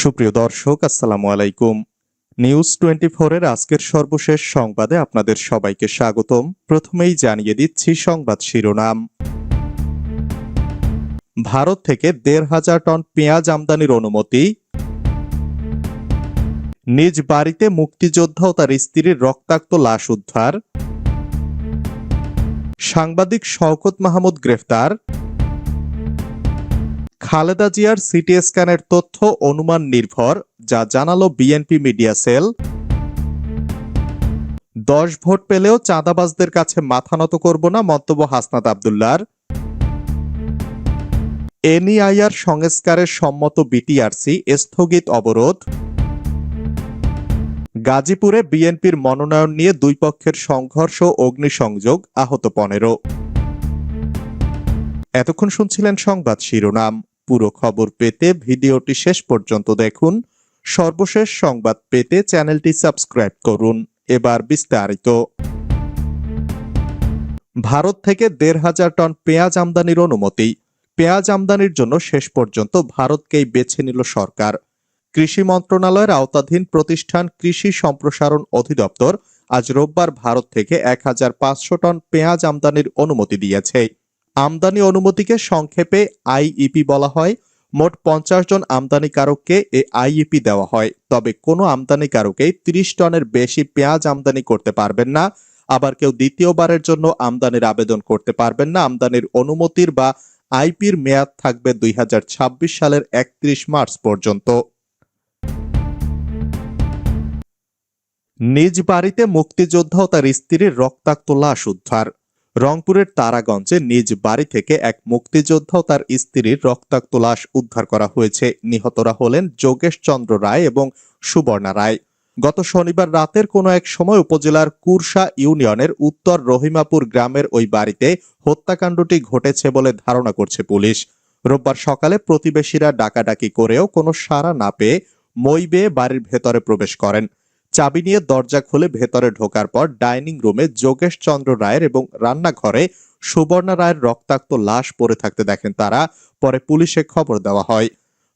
সুপ্রিয় দর্শক, আসসালামু আলাইকুম। নিউজ টোয়েন্টি এর আজকের সর্বশেষ সংবাদে আপনাদের সবাইকে স্বাগতম। প্রথমেই জানিয়ে দিচ্ছি সংবাদ শিরোনাম। ভারত থেকে দেড় হাজার টন পেঁয়াজ আমদানির অনুমতি। নিজ বাড়িতে মুক্তিযোদ্ধা ও তার স্ত্রীর রক্তাক্ত লাশ উদ্ধার। সাংবাদিক শওকত মাহমুদ গ্রেফতার। খালেদা জিয়ার সিটি স্ক্যানের তথ্য অনুমান নির্ভর, যা জানালো বিএনপি মিডিয়া সেল। দশ ভোট পেলেও চাঁদাবাজদের কাছে মাথা নত করব না মন্তব্য হাসনাত আবদুল্লার। এনইআইআর সংস্কারের সম্মত বিটিআরসি স্থগিত অবরোধ। গাজীপুরে বিএনপির মনোনয়ন নিয়ে দুই পক্ষের সংঘর্ষ অগ্নিসংযোগ, আহত পনেরো। এতক্ষণ শুনছিলেন সংবাদ শিরোনাম। পুরো খবর পেতে ভিডিওটি শেষ পর্যন্ত দেখুন। সর্বশেষ সংবাদ পেতে চ্যানেলটি সাবস্ক্রাইব করুন। এবার বিস্তারিত। ভারত থেকে দেড় হাজার টন পেঁয়াজ আমদানির অনুমতি। পেঁয়াজ আমদানির জন্য শেষ পর্যন্ত ভারতকেই বেছে নিল সরকার। কৃষি মন্ত্রণালয়ের আওতাধীন প্রতিষ্ঠান কৃষি সম্প্রসারণ অধিদপ্তর আজ রোববার ভারত থেকে এক হাজার পাঁচশো টন পেঁয়াজ আমদানির অনুমতি দিয়েছে। আমদানি অনুমতিকে সংক্ষেপে আইইপি বলা হয়। মোট পঞ্চাশ জন আমদানিকারককে এ আইইপি দেওয়া হয়। তবে কোনো আমদানিকারকেই ত্রিশ টনের বেশি পেঁয়াজ আমদানি করতে পারবেন না। আবার কেউ দ্বিতীয়বারের জন্য আমদানির আবেদন করতে পারবেন না। আমদানির অনুমতির বা আইপির মেয়াদ থাকবে দুই হাজার ছাব্বিশ সালের একত্রিশ মার্চ পর্যন্ত। নিজ বাড়িতে মুক্তিযোদ্ধা ও তার স্ত্রীর রক্তাক্ত লাশ উদ্ধার। রংপুরের তারাগঞ্জে নিজ বাড়ি থেকে এক মুক্তিযোদ্ধা তার স্ত্রীর রক্তাক্ত লাশ উদ্ধার করা হয়েছে। নিহতরা হলেন যোগেশ চন্দ্র রায় এবং সুবর্ণা রায়। গত শনিবার রাতের কোনো এক সময় উপজেলার কুরসা ইউনিয়নের উত্তর রহিমাপুর গ্রামের ওই বাড়িতে হত্যাকাণ্ডটি ঘটেছে বলে ধারণা করছে পুলিশ। রোববার সকালে প্রতিবেশীরা ডাকাডাকি করেও কোনো সাড়া না পেয়ে মই বেয়ে বাড়ির ভেতরে প্রবেশ করেন। চাবি নিয়ে দরজা খুলে ভেতরে ঢোকার পর ডাইনিং রুমে যোগেশ চন্দ্র রায়ের এবং রান্নাঘরে সুবর্ণা রায়ের রক্তাক্ত লাশ পড়ে থাকতে দেখেন তারা। পরে পুলিশে খবর দেওয়া হয়।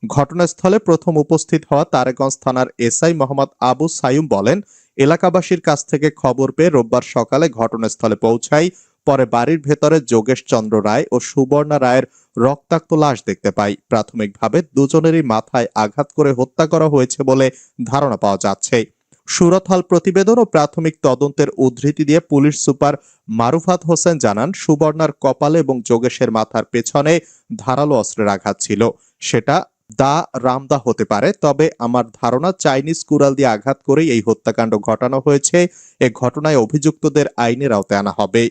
ঘটনাস্থলে প্রথম উপস্থিত হওয়া তারেগঞ্জ থানার এসআই মোহাম্মদ আবু সাইম বলেন, এলাকাবাসীর কাছ থেকে খবর পেয়ে রোববার সকালে ঘটনাস্থলে পৌঁছাই পরে বাড়ির ভেতরে যোগেশ চন্দ্র রায় ও সুবর্ণা রায়ের রক্তাক্ত লাশ দেখতে পাই। প্রাথমিকভাবে দুজনেরই মাথায় আঘাত করে হত্যা করা হয়েছে বলে ধারণা পাওয়া যাচ্ছে। সুরত হল প্রতিবেদন ও প্রাথমিক তদন্তের উদ্ধৃতি দিয়ে পুলিশ সুপার মারুফাত হোসেন জানান, সুবর্ণার কপালে এবং যোগেশের মাথার পেছনে ধারালো অস্ত্রের আঘাত ছিল। সেটা দা রামদা হতে পারে, তবে আমার ধারণা চাইনিজ কুরাল দিয়ে আঘাত করেই এই হত্যাকাণ্ড ঘটানো হয়েছে। এ ঘটনায় অভিযুক্তদের আইনের আওতায় আনা হবে।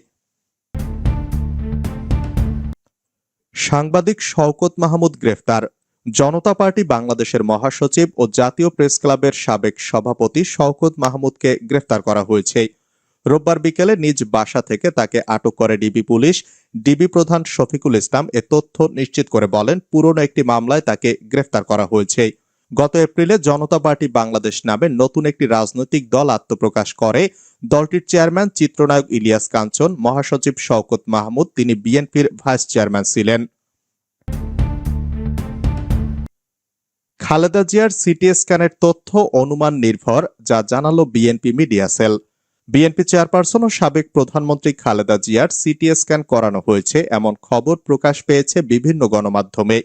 সাংবাদিক শওকত মাহমুদ গ্রেফতার। জনতা পার্টি বাংলাদেশের মহাসচিব ও জাতীয় প্রেস ক্লাবের সাবেক সভাপতি শওকত মাহমুদকে গ্রেফতার করা হয়েছে। রোববার বিকেলে নিজ বাসা থেকে তাকে আটক করে ডিবি পুলিশ। ডিবি প্রধান শফিকুল ইসলাম এ তথ্য নিশ্চিত করে বলেন, পুরনো একটি মামলায় তাকে গ্রেফতার করা হয়েছে। গত এপ্রিলে জনতা পার্টি বাংলাদেশ নামে নতুন একটি রাজনৈতিক দল আত্মপ্রকাশ করে। দলটির চেয়ারম্যান চিত্রনায়ক ইলিয়াস কাঞ্চন, মহাসচিব শওকত মাহমুদ, তিনি বিএনপির ভাইস চেয়ারম্যান ছিলেন। খালেদা জিয়ার সিটি স্ক্যানের তথ্য অনুমান নির্ভর, যা জানালো BNP media cell. BNP chairperson ও সাবেক প্রধানমন্ত্রী খালেদা জিয়ার সিটি স্ক্যান করানো হয়েছে এমন খবর প্রকাশ পেয়েছে বিভিন্ন গণমাধ্যমে।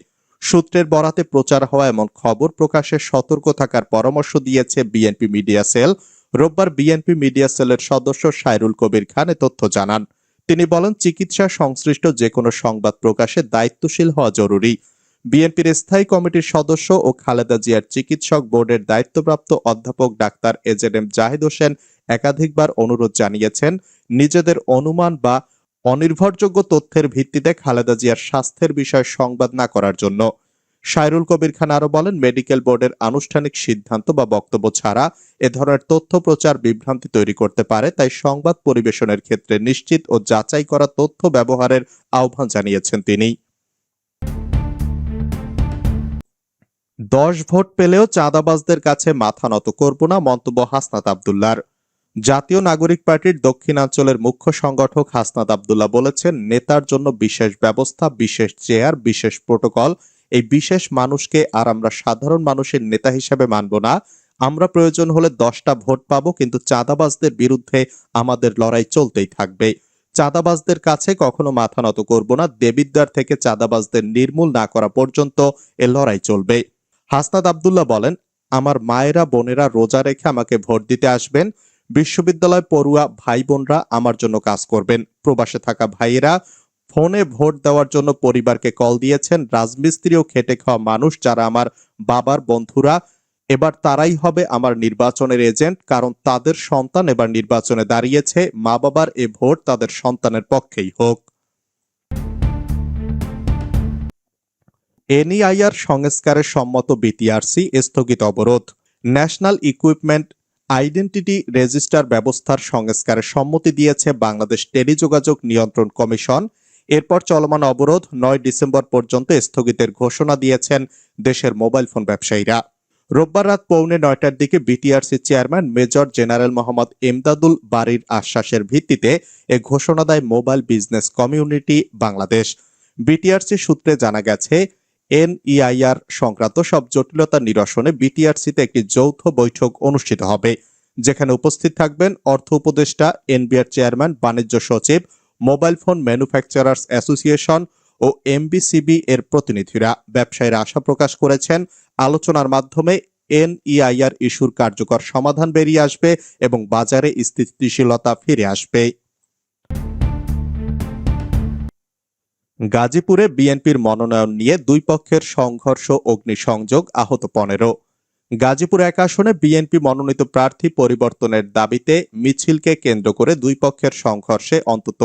সূত্রের বরাতে প্রচার হওয়া এমন খবর প্রকাশে সতর্ক থাকার পরামর্শ দিয়েছে বিএনপি মিডিয়া সেল। রোববার বিএনপি মিডিয়া সেলের সদস্য সাইরুল কবির খান তথ্য জানান। তিনি বলেন, চিকিৎসা সংশ্লিষ্ট যে কোনো সংবাদ প্রকাশে দায়িত্বশীল হওয়া জরুরি। বিএনপির স্থায়ী কমিটির সদস্য ও খালেদা জিয়ার চিকিৎসক বোর্ডের দায়িত্বপ্রাপ্ত অধ্যাপক doctor A Z M Zahid Hossain একাধিকবার অনুরোধ জানিয়েছেন, নিজেদের অনুমান বা অনির্ভরযোগ্য তথ্যের ভিত্তিতে খালেদা জিয়ার স্বাস্থ্যের বিষয়ে সংবাদ না করার জন্য। সাইরুল কবির খান আরও বলেন, মেডিকেল বোর্ডের আনুষ্ঠানিক সিদ্ধান্ত বা বক্তব্য ছাড়া এ ধরনের তথ্য প্রচার বিভ্রান্তি তৈরি করতে পারে, তাই সংবাদ পরিবেশনের ক্ষেত্রে নিশ্চিত ও যাচাই করা তথ্য ব্যবহারের আহ্বান জানিয়েছেন তিনি। দশ ভোট পেলেও চাঁদাবাজদের কাছে মাথা নত করব না মন্তব্য হাসনাত আবদুল্লার। জাতীয় নাগরিক পার্টির দক্ষিণাঞ্চলের মুখ্য সংগঠক হাসনাত আবদুল্লাহ বলেছেন, নেতার জন্য বিশেষ ব্যবস্থা, বিশেষ চেয়ার, বিশেষ প্রোটোকল, এই বিশেষ মানুষকে আর আমরা সাধারণ মানুষের নেতা হিসেবে মানব না। আমরা প্রয়োজন হলে দশটা ভোট পাবো, কিন্তু চাঁদাবাজদের বিরুদ্ধে আমাদের লড়াই চলতেই থাকবে। চাঁদাবাজদের কাছে কখনো মাথা নত করব না, দেবিদ্বার থেকে চাঁদাবাজদের নির্মূল না করা পর্যন্ত এ লড়াই চলবে। হাসনাদ আবদুল্লাহ বলেন, আমার মায়েরা, বোনেরা রোজা রেখে আমাকে ভোট দিতে আসবেন। বিশ্ববিদ্যালয় পড়ুয়া ভাই বোনরা আমার জন্য কাজ করবেন। প্রবাসে থাকা ভাইয়েরা ফোনে ভোট দেওয়ার জন্য পরিবারকে কল দিয়েছেন। রাজমিস্ত্রি ও খেটে খাওয়া মানুষ যারা আমার বাবার বন্ধুরা, এবার তারাই হবে আমার নির্বাচনের এজেন্ট, কারণ তাদের সন্তান এবার নির্বাচনে দাঁড়িয়েছে। মা বাবার এ ভোট তাদের সন্তানের পক্ষেই হোক। এনইআইআর সংস্কারের সম্মত বিটিআরসি স্থগিত অবরোধ। ন্যাশনাল ইকুইপমেন্ট আইডেন্টিটি রেজিস্টার ব্যবস্থার সংস্কারের সম্মতি দিয়েছে বাংলাদেশ টেলিযোগাযোগ নিয়ন্ত্রণ কমিশন। এরপর চলমান অবরোধ নয় ডিসেম্বর পর্যন্ত স্থগিতের ঘোষণা দিয়েছেন দেশের মোবাইল ফোন ব্যবসায়ীরা। রোববার রাত পৌনে নয়টার দিকে BTRC chairman major general Mohammad Emdadul বাড়ির আশ্বাসের ভিত্তিতে এ ঘোষণা দেয় mobile business community Bangladesh. BTRC সূত্রে জানা গেছে এনইআইআর সংক্রান্ত সব জটিলতা নিরসনে বিটিআরসিতে একটি যৌথ বৈঠক অনুষ্ঠিত হবে, যেখানে উপস্থিত থাকবেন অর্থ উপদেষ্টা, এনবিআর চেয়ারম্যান, বাণিজ্য সচিব, মোবাইল ফোন ম্যানুফ্যাকচারার্স অ্যাসোসিয়েশন ও এমবিসিবি এর প্রতিনিধিরা। ব্যবসায়ীরা আশা প্রকাশ করেছেন, আলোচনার মাধ্যমে এনইআইআর ইস্যুর কার্যকর সমাধান বেরিয়ে আসবে এবং বাজারে স্থিতিশীলতা ফিরে আসবে। গাজীপুরে বিএনপির মনোনয়ন নিয়ে দুই পক্ষের সংঘর্ষ, অগ্নিসংযোগ আহত পনেরো। গাজীপুর এক আসনে বিএনপি মনোনীত প্রার্থী পরিবর্তনের দাবিতে মিছিলকে কেন্দ্র করে দুই পক্ষের সংঘর্ষে অন্তত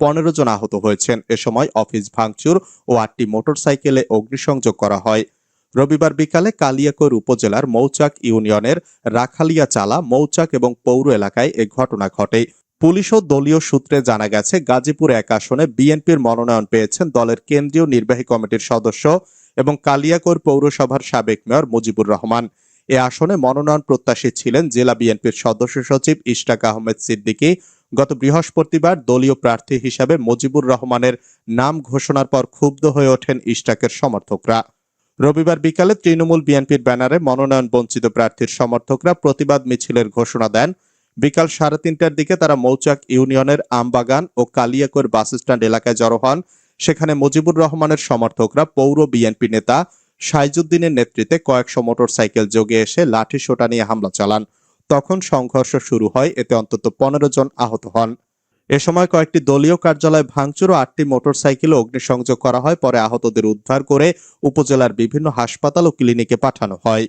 পনেরো জন আহত হয়েছেন। এ সময় অফিস ভাঙচুর ও আটটি মোটরসাইকেলে অগ্নিসংযোগ করা হয়। রবিবার বিকালে কালিয়াকৈর উপজেলার মৌচাক ইউনিয়নের রাখালিয়া চালা মৌচাক এবং পৌর এলাকায় এ ঘটনা ঘটে। পুলিশ ও দলীয় সূত্রে জানা গেছে, গাজীপুর এক আসনে বিএনপির মনোনয়ন পেয়েছেন দলের কেন্দ্রীয় নির্বাহী কমিটির সদস্য এবং কালিয়াকোর পৌরসভার সাবেক মেয়র মুজিবুর রহমান। এ আসনে মনোনয়ন প্রত্যাশী ছিলেন জেলা বিএনপির সদস্য সচিব ইশতাক আহমেদ সিদ্দিকী। গত বৃহস্পতিবার দলীয় প্রার্থী হিসাবে মুজিবুর রহমানের নাম ঘোষণার পর ক্ষুব্ধ হয়ে ওঠেন ইশতাকের সমর্থকরা। রবিবার বিকালে তৃণমূল বিএনপির ব্যানারে মনোনয়ন বঞ্চিত প্রার্থীর সমর্থকরা প্রতিবাদ মিছিলের ঘোষণা দেন। বিকাল সাড়ে তিনটার দিকে তারা মৌচাক ইউনিয়নের আমবাগান ও কালিয়াকৈর বাসস্ট্যান্ড এলাকায় জড়ো হন। সেখানে মুজিবুর রহমানের সমর্থকরা পৌর বিএনপি নেতা সাইজুদ্দিনের নেতৃত্বে কয়েকশো মোটরসাইকেল যোগে এসে লাঠি সোটা নিয়ে হামলা চালান। তখন সংঘর্ষ শুরু হয়, এতে অন্তত পনেরো জন আহত হন। এ সময় কয়েকটি দলীয় কার্যালয় ভাঙচুর ও আটটি মোটরসাইকেল অগ্নিসংযোগ করা হয়, পরে আহতদের উদ্ধার করে উপজেলার বিভিন্ন হাসপাতাল ও ক্লিনিকে পাঠানো হয়।